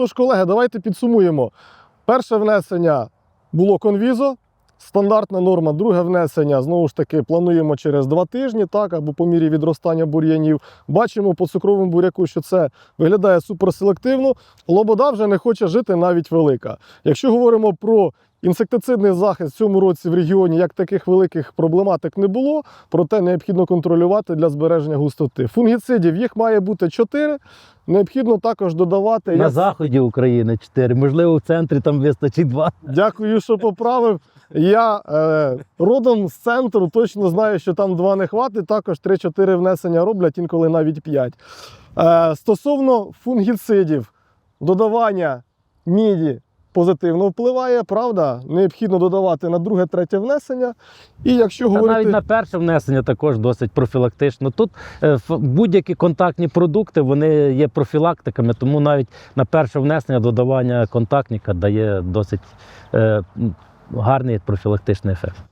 Отож, колеги, давайте підсумуємо. Перше внесення було конвізо, стандартна норма. Друге внесення знову ж таки плануємо через два тижні, так або по мірі відростання бур'янів. Бачимо по цукровому буряку, що це виглядає суперселективно. Лобода вже не хоче жити навіть велика. Якщо говоримо про інсектицидний захист в цьому році в регіоні, як таких великих проблематик не було, проте необхідно контролювати для збереження густоти. Фунгіцидів їх має бути 4. Необхідно також додавати. На я- заході України 4, можливо, в центрі там вистачить 2. Дякую, що поправив. Я е, родом з центру, точно знаю, що там два не хватить. Також 3-4 внесення роблять, інколи навіть 5. Е, стосовно фунгіцидів, додавання міді позитивно впливає, правда? Необхідно додавати на друге, третє внесення. І якщо Та говорити. навіть на перше внесення також досить профілактично. Тут е, будь-які контактні продукти вони є профілактиками, тому навіть на перше внесення додавання контактника дає досить е, гарний профілактичний ефект.